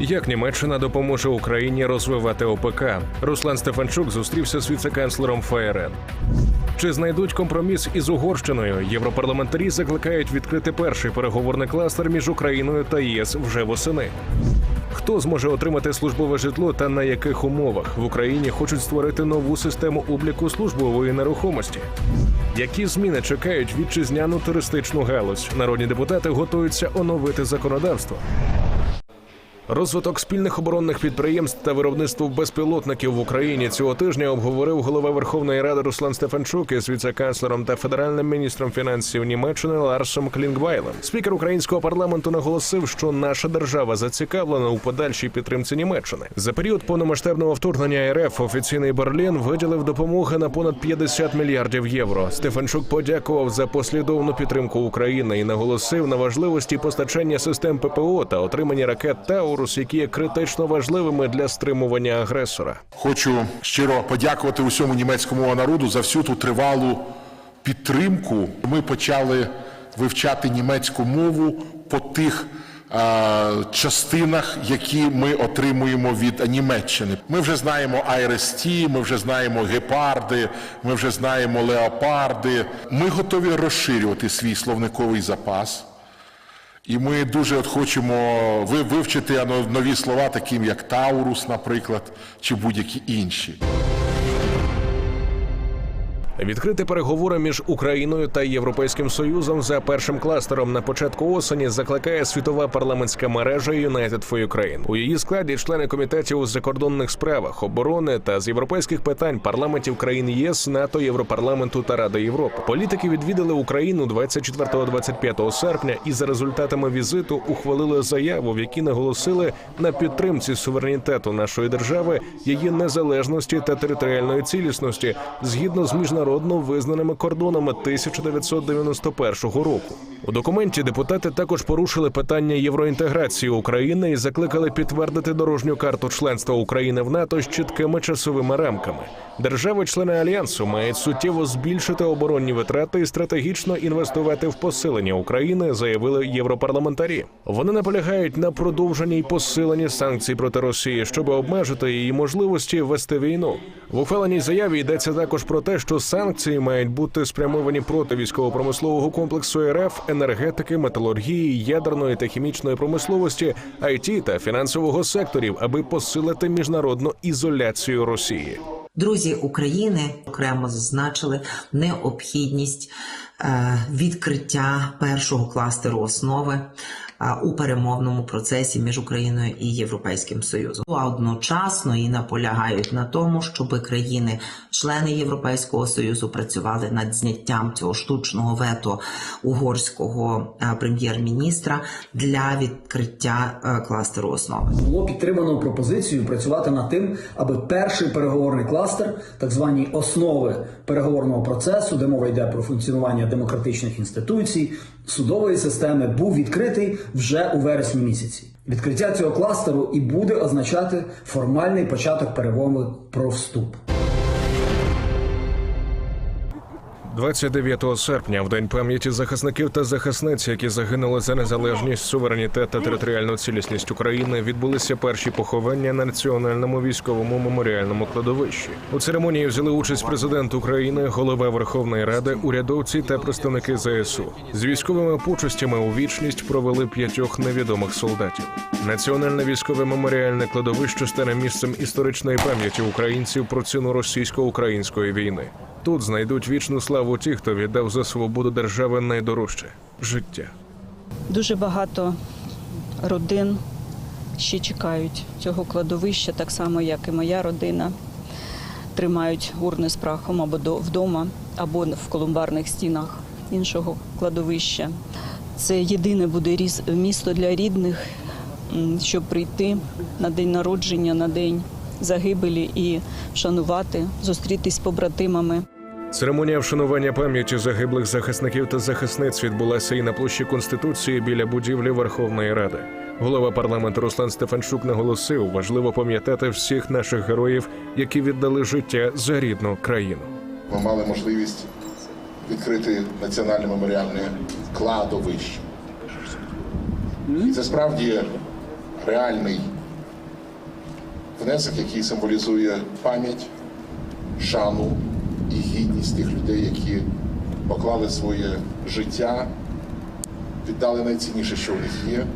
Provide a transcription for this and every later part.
Як Німеччина допоможе Україні розвивати ОПК? Руслан Стефанчук зустрівся з віце-канцлером ФРН. Чи знайдуть компроміс із Угорщиною? Європарламентарі закликають відкрити перший переговорний кластер між Україною та ЄС вже восени. Хто зможе отримати службове житло та на яких умовах в Україні хочуть створити нову систему обліку службової нерухомості? Які зміни чекають вітчизняну туристичну галузь? Народні депутати готуються оновити законодавство. Розвиток спільних оборонних підприємств та виробництво безпілотників в Україні цього тижня обговорив голова Верховної Ради Руслан Стефанчук із віце-канцлером та федеральним міністром фінансів Німеччини Ларсом Клінгвайлем. Спікер українського парламенту наголосив, що наша держава зацікавлена у подальшій підтримці Німеччини. За період повномасштабного вторгнення РФ офіційний Берлін виділив допомоги на понад 50 мільярдів євро. Стефанчук подякував за послідовну підтримку України і наголосив на важливості постачання систем ППО та отримання ракет Таурус, які є критично важливими для стримування агресора. Хочу щиро подякувати усьому німецькому народу за всю ту тривалу підтримку. Ми почали вивчати німецьку мову по тих частинах, які ми отримуємо від Німеччини. Ми вже знаємо IRST, ми вже знаємо гепарди, ми вже знаємо леопарди. Ми готові розширювати свій словниковий запас. І ми дуже от хочемо ви- вивчити нові слова, таким як Таурус, наприклад, чи будь-які інші. Відкрити переговори між Україною та Європейським Союзом за першим кластером на початку осені закликає світова парламентська мережа United for Ukraine. У її складі члени комітетів у закордонних справах, оборони та з європейських питань парламентів країн ЄС, НАТО, Європарламенту та Ради Європи. Політики відвідали Україну 24-25 серпня і за результатами візиту ухвалили заяву, в якій наголосили на підтримці суверенітету нашої держави, її незалежності та територіальної цілісності згідно з міжнародно визнаними кордонами 1991 року. У документі депутати також порушили питання євроінтеграції України і закликали підтвердити дорожню карту членства України в НАТО з чіткими часовими рамками. Держави-члени альянсу мають суттєво збільшити оборонні витрати і стратегічно інвестувати в посилення України, заявили європарламентарі. Вони наполягають на продовженні й посиленні санкцій проти Росії, щоб обмежити її можливості вести війну. В ухваленій заяві йдеться також про те, що санкції мають бути спрямовані проти військово-промислового комплексу РФ, енергетики, металургії, ядерної та хімічної промисловості, IT та фінансового секторів, аби посилити міжнародну ізоляцію Росії. Друзі України окремо зазначили необхідність е, відкриття першого кластеру основи у перемовному процесі між Україною і Європейським Союзом. А одночасно і наполягають на тому, щоб країни, члени Європейського союзу, працювали над зняттям цього штучного вето угорського прем'єр-міністра для відкриття е, кластеру основи. було підтримано пропозицію працювати над тим, аби перший переговорний кластер, так звані основи переговорного процесу, де мова йде про функціонування демократичних інституцій, судової системи, був відкритий вже у вересні місяці. Відкриття цього кластеру і буде означати формальний початок перемови про вступ. 29 серпня, в день пам'яті захисників та захисниць, які загинули за незалежність, суверенітет та територіальну цілісність України, відбулися перші поховання на національному військовому меморіальному кладовищі. У церемонії взяли участь президент України, голова Верховної Ради, урядовці та представники ЗСУ. З військовими почестями у вічність провели п'ятьох невідомих солдатів. Національне військове меморіальне кладовище стане місцем історичної пам'яті українців про ціну російсько-української війни. Тут знайдуть вічну славу ті, хто віддав за свободу держави найдорожче життя. Дуже багато родин ще чекають цього кладовища, так само, як і моя родина. Тримають урни з прахом або до- вдома, або в колумбарних стінах іншого кладовища. Це єдине буде місто для рідних, щоб прийти на день народження, на день загибелі і вшанувати, зустрітись з побратимами. Церемонія вшанування пам'яті загиблих захисників та захисниць відбулася і на площі Конституції біля будівлі Верховної Ради. Голова парламенту Руслан Стефанчук наголосив, важливо пам'ятати всіх наших героїв, які віддали життя за рідну країну. Ми мали можливість відкрити національне меморіальне кладовище. І це справді реальний внесок, який символізує пам'ять, шану і гідність тих людей, які поклали своє життя, віддали найцінніше, що в них є,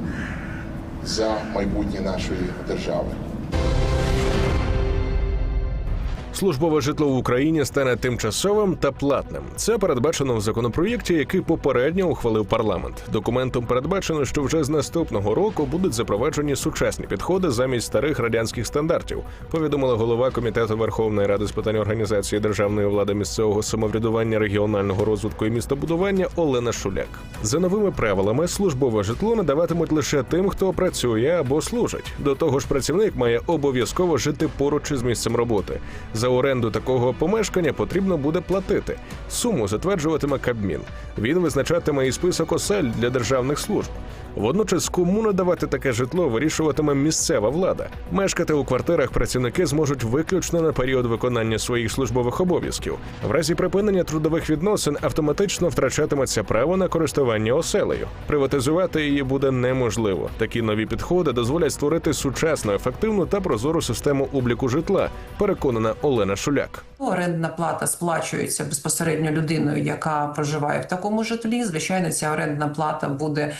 за майбутнє нашої держави. Службове житло в Україні стане тимчасовим та платним. Це передбачено в законопроєкті, який попередньо ухвалив парламент. Документом передбачено, що вже з наступного року будуть запроваджені сучасні підходи замість старих радянських стандартів. Повідомила голова комітету Верховної Ради з питань організації державної влади місцевого самоврядування, регіонального розвитку і містобудування Олена Шуляк. За новими правилами службове житло надаватимуть лише тим, хто працює або служить. До того ж, працівник має обов'язково жити поруч із місцем роботи. За оренду такого помешкання потрібно буде платити. Суму затверджуватиме Кабмін. Він визначатиме і список осель для державних служб. Водночас, кому надавати таке житло, вирішуватиме місцева влада. Мешкати у квартирах працівники зможуть виключно на період виконання своїх службових обов'язків. В разі припинення трудових відносин автоматично втрачатиметься право на користування оселею. Приватизувати її буде неможливо. Такі нові підходи дозволять створити сучасну, ефективну та прозору систему обліку житла. Переконана Олена Шуляк. Орендна плата сплачується безпосередньо людиною, яка проживає в такому житлі. Звичайно, ця орендна плата буде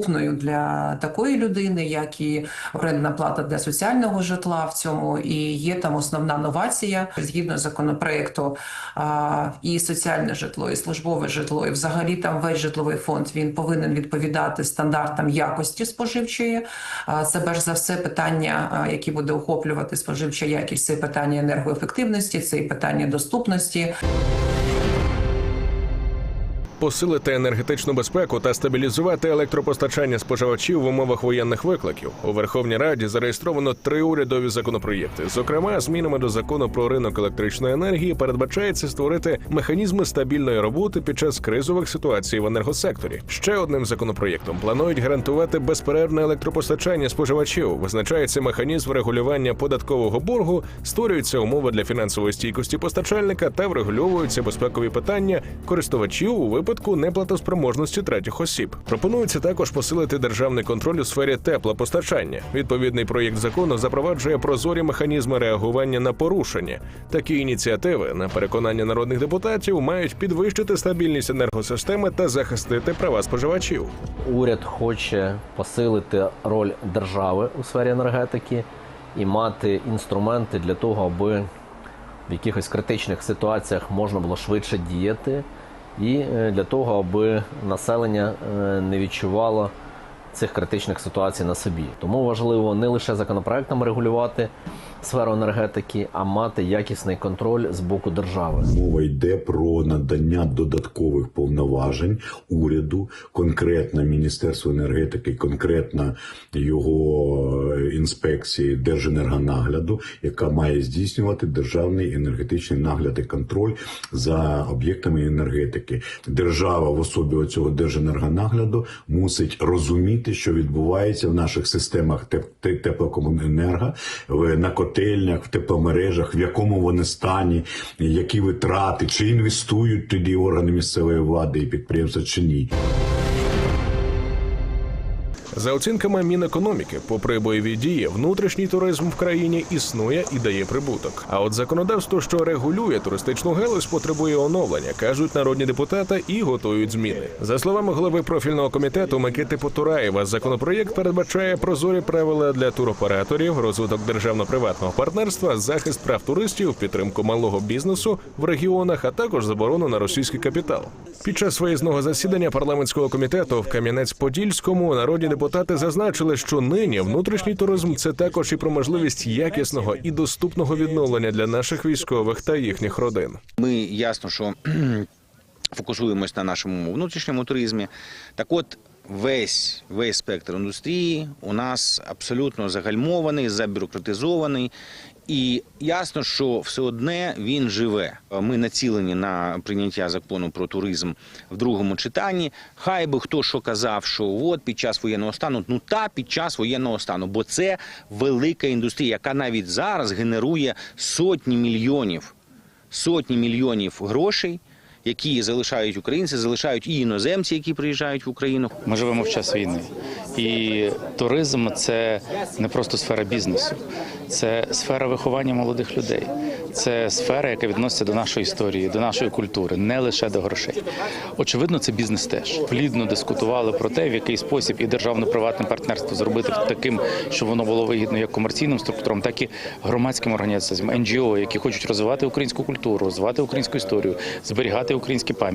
доступною для такої людини, як і орендна плата для соціального житла. В цьому і є там основна новація згідно законопроекту. І соціальне житло, і службове житло, і взагалі там весь житловий фонд він повинен відповідати стандартам якості споживчої. А, Це перш за все питання, які буде охоплювати споживча якість. Це питання енергоефективності, це і питання доступності. Посилити енергетичну безпеку та стабілізувати електропостачання споживачів в умовах воєнних викликів у Верховній Раді зареєстровано три урядові законопроєкти. Зокрема, змінами до закону про ринок електричної енергії передбачається створити механізми стабільної роботи під час кризових ситуацій в енергосекторі. Ще одним законопроєктом планують гарантувати безперервне електропостачання споживачів. Визначається механізм регулювання податкового боргу, створюються умови для фінансової стійкості постачальника та врегульовуються безпекові питання користувачів у випадку неплатоспроможності третіх осіб. Пропонується також посилити державний контроль у сфері теплопостачання. Відповідний проєкт закону запроваджує прозорі механізми реагування на порушення. Такі ініціативи, на переконання народних депутатів, мають підвищити стабільність енергосистеми та захистити права споживачів. Уряд хоче посилити роль держави у сфері енергетики і мати інструменти для того, аби в якихось критичних ситуаціях можна було швидше діяти, і е, для того, аби населення е, не відчувало цих критичних ситуацій на собі. Тому важливо не лише законопроектами регулювати сферу енергетики, а мати якісний контроль з боку держави. Мова йде про надання додаткових повноважень уряду, конкретно Міністерству енергетики, конкретно його е, інспекції Держенергонагляду, яка має здійснювати державний енергетичний нагляд і контроль за об'єктами енергетики. Держава в особі цього Держенергонагляду мусить розуміти, що відбувається в наших системах теплокомуненерго, в- на котельнях, в тепломережах, в якому вони стані, які витрати, чи інвестують тоді органи місцевої влади і підприємства, чи ні. За оцінками Мінекономіки, попри бойові дії, внутрішній туризм в країні існує і дає прибуток. А от законодавство, що регулює туристичну галузь, потребує оновлення, кажуть народні депутати і готують зміни. За словами голови профільного комітету Микити Потураєва, законопроєкт передбачає прозорі правила для туроператорів, розвиток державно-приватного партнерства, захист прав туристів, підтримку малого бізнесу в регіонах, а також заборону на російський капітал. Під час виїзного засідання парламентського комітету в Кам'янець-Подільському народні депутати зазначили, що нині внутрішній туризм це також і про можливість якісного і доступного відновлення для наших військових та їхніх родин. Ми ясно, що фокусуємось на нашому внутрішньому туризмі. Так от. Весь весь спектр індустрії у нас абсолютно загальмований, забюрократизований, і ясно, що все одне він живе. Ми націлені на прийняття закону про туризм в другому читанні. Хай би хто що казав, що от під час воєнного стану, ну та під час воєнного стану, бо це велика індустрія, яка навіть зараз генерує сотні мільйонів, сотні мільйонів грошей. Які залишають українці, залишають і іноземці, які приїжджають в Україну. Ми живемо в час війни, і туризм це не просто сфера бізнесу, це сфера виховання молодих людей. Це сфера, яка відноситься до нашої історії, до нашої культури, не лише до грошей. Очевидно, це бізнес теж. Плідно дискутували про те, в який спосіб і державно-приватне партнерство зробити таким, щоб воно було вигідно як комерційним структурам, так і громадським організаціям, НГО, які хочуть розвивати українську культуру, розвивати українську історію, зберігати українські пам'ятки.